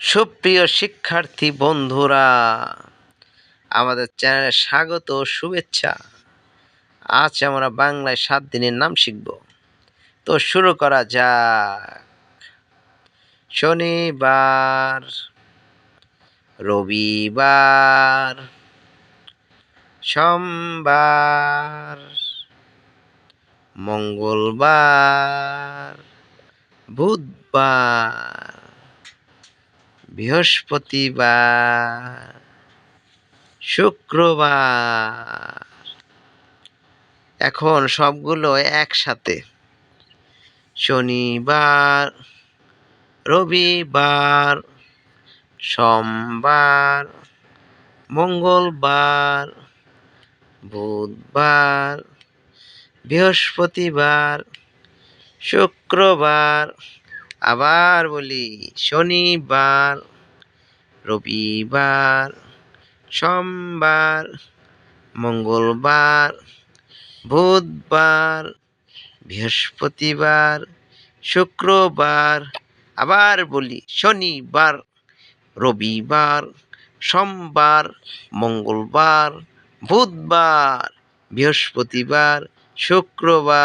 সুপ্রিয় শিক্ষার্থী বন্ধুরা, আমাদের চ্যানেলে স্বাগত ও শুভেচ্ছা। আজ আমরা বাংলায় সাত দিনের নাম শিখব। তো শুরু করা যাক। শনিবার, রবিবার, সোমবার, মঙ্গলবার, বুধবার বৃহস্পতিবার শুক্রবার। এখন সবগুলো একসাথে। শনিবার রবিবার সোমবার মঙ্গলবার বুধবার বৃহস্পতিবার শুক্রবার আবার বলি, শনিবার, রবিবার, সোমবার, মঙ্গলবার, বুধবার, বৃহস্পতিবার, শুক্রবার, আবার বলি, শনিবার, রবিবার, সোমবার, মঙ্গলবার, বুধবার, বৃহস্পতিবার, শুক্রবার।